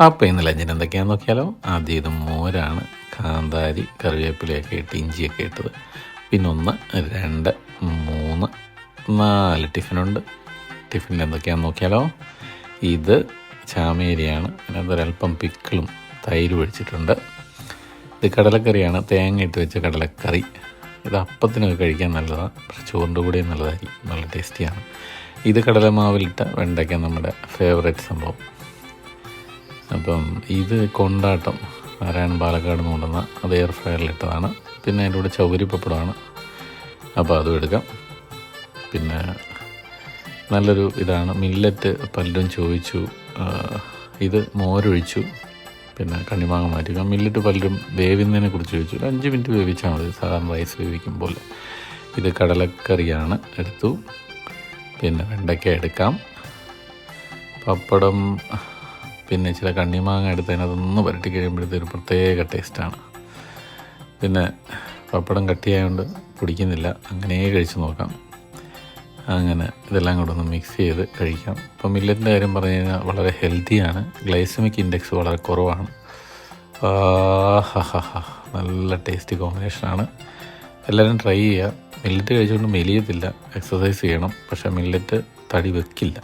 അപ്പോൾ ഇന്ന് ലഞ്ചിന് എന്തൊക്കെയാണെന്ന് നോക്കിയാലോ? ആദ്യം ഇത് മോരാണ് കാന്താരി കറിവേപ്പിലയൊക്കെ ഇട്ട് ഇഞ്ചിയൊക്കെ ഇട്ടത്. പിന്നെ ഒന്ന് രണ്ട് മൂന്ന് നാല് ടിഫിനുണ്ട്. ടിഫിനിൽ എന്തൊക്കെയാണെന്ന് നോക്കിയാലോ? ഇത് ചാമേരിയാണ്. അതിനകത്ത് ഒരല്പം പിക്കിളും തൈര് ഒഴിച്ചിട്ടുണ്ട്. ഇത് കടലക്കറിയാണ്. തേങ്ങ ഇട്ട് വെച്ച കടലക്കറി. ഇത് അപ്പത്തിനൊക്കെ കഴിക്കാൻ നല്ലതാണ് പക്ഷെ ചോറിന്റെ കൂടെ നല്ലതായിരിക്കും. നല്ല ടേസ്റ്റിയാണ്. ഇത് കടലമാവിലിട്ട വെണ്ടയ്ക്ക നമ്മുടെ ഫേവറേറ്റ് സംഭവം. അപ്പം ഇത് കൊണ്ടാട്ടം നാരായണൻ പാലക്കാട് നിന്ന് കൊണ്ടുവന്ന അത് എയർ ഫ്രയറിലിട്ടതാണ് പിന്നെ അതിന്റെ കൂടെ ചൗരി അപ്പോൾ അതും എടുക്കാം. പിന്നെ നല്ലൊരു ഇതാണ്. മില്ലറ്റ് പലരും ചോദിച്ചു. ഇത് മോരൊഴിച്ചു. പിന്നെ കണ്ണിമാങ്ങ മാറ്റുക മില്ലറ്റ് പലരും വേവുന്നതിനെ കുറിച്ച് ചോദിച്ചു. അഞ്ച് മിനിറ്റ് വേവിച്ചാൽ മതി. സാധാരണ റൈസ് വേവിക്കും പോലെ. ഇത് കടലക്കറിയാണ്. എടുത്തു. പിന്നെ വെണ്ടയ്ക്ക എടുക്കാം. പപ്പടം പിന്നെ ചില കണ്ണിമാങ്ങ എടുത്ത് അതിനകത്തൊന്ന് പുരട്ടി കഴിയുമ്പോഴത്തെ ഒരു പ്രത്യേക ടേസ്റ്റാണ്. പിന്നെ പപ്പടം കട്ടിയായതുകൊണ്ട് പിടിക്കുന്നില്ല അങ്ങനെ കഴിച്ച് നോക്കാം. അങ്ങനെ ഇതെല്ലാം കൂടെ ഒന്ന് മിക്സ് ചെയ്ത് കഴിക്കാം. ഇപ്പം മില്ലറ്റിന്റെ കാര്യം പറഞ്ഞു കഴിഞ്ഞാൽ വളരെ ഹെൽത്തിയാണ് ഗ്ലൈസമിക് ഇൻഡെക്സ് വളരെ കുറവാണ്. നല്ല ടേസ്റ്റി കോമ്പിനേഷനാണ് എല്ലാവരും ട്രൈ ചെയ്യുക മില്ലറ്റ് കഴിച്ചുകൊണ്ട് മെലിയത്തില്ല. എക്സസൈസ് ചെയ്യണം. പക്ഷേ മില്ലറ്റ് തടി വെക്കില്ല.